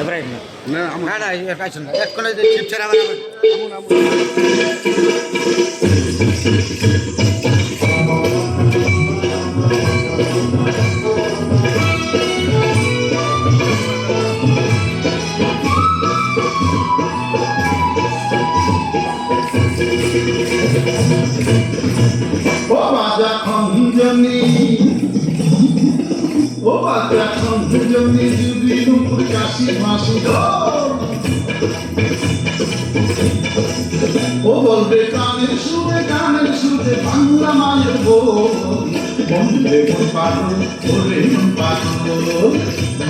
এব্রাহিম না না না না এর না। এক কোণে চিপ ছেড়ে আমার ও বাজা খঞ্জনি ও বাজা খঞ্জনি ও বলবে গানের সুরে গানের সুরে বাংলা মায়ের বোন মন্দে মন পাগল ওরে মন পাগল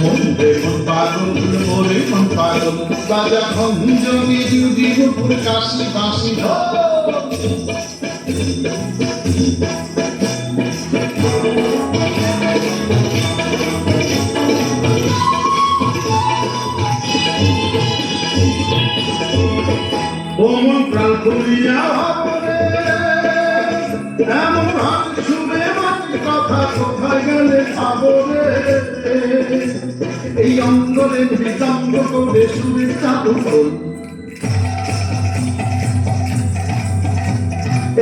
মন্দে মন পাগল। ওরে মন পাগল বাজা খঞ্জনি যদি কাশি বাসি ওমন প্রাণ খুলিয়া ভাবরে। এমন হাত শুনে কথা কোথায় গেলে খাবরে এই অঙ্গরে মৃদঙ্গ করে সুরে চালু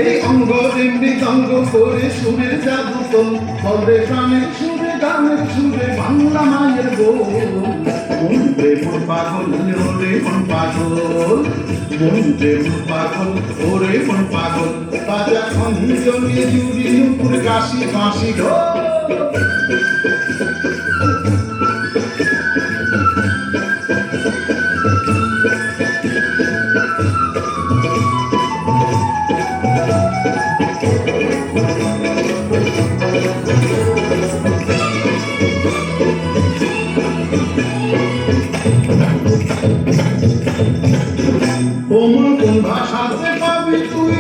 এই অঙ্গরে মৃদঙ্গ করে সুরের জাদু তোল বলে গানের সুরে গানের সুরে, বাংলা মায়ের গোল মন্ত্রে মন পাগল, ওরে মন পাগল। মন্ত্রে মন পাগল, ওরে মন পাগল। বাজা খঞ্জনে জুড়ি নুপুর কাশি কাশি ঢোল। পাবি তুই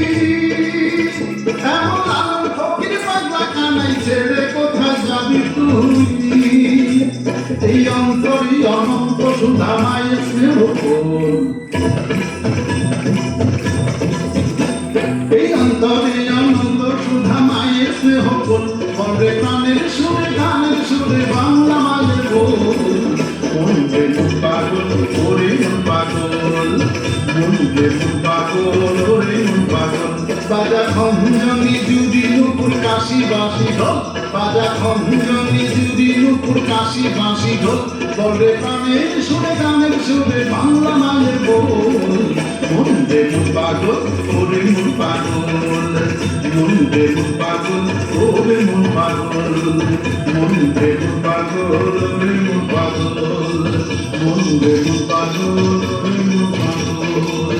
এমন আলম ফকির পাগলা কানাই ছেড়ে কোথায় যাবি তুই এই অন্তরি অনন্ত সুধা মায়ের স্নেহ। এই অন্তরে অনন্ত সুধা মায়ের স্নেহ কোল। বলে প্রাণের সুরে, গানের সুরে, বাংলা মায়ের মন পাগল মন পাগল মন কাশি বাঁশি ঢোল, বাজা খঞ্জনি যদি নুপুর কাশি, বাঁশি ঢোল। বলে প্রাণের সুরে, গানের সুরে, বাংলা মায়ের বোল। মন্দে মুর পাগল, ওরে মুর পাগল। মন্দে মুর পাগল, ওরে মুর পাগল। মন্দে মুর পাগল, ওরে মুর পাগল। মন্দে মুর পাগল, ওরে মুর পাগল।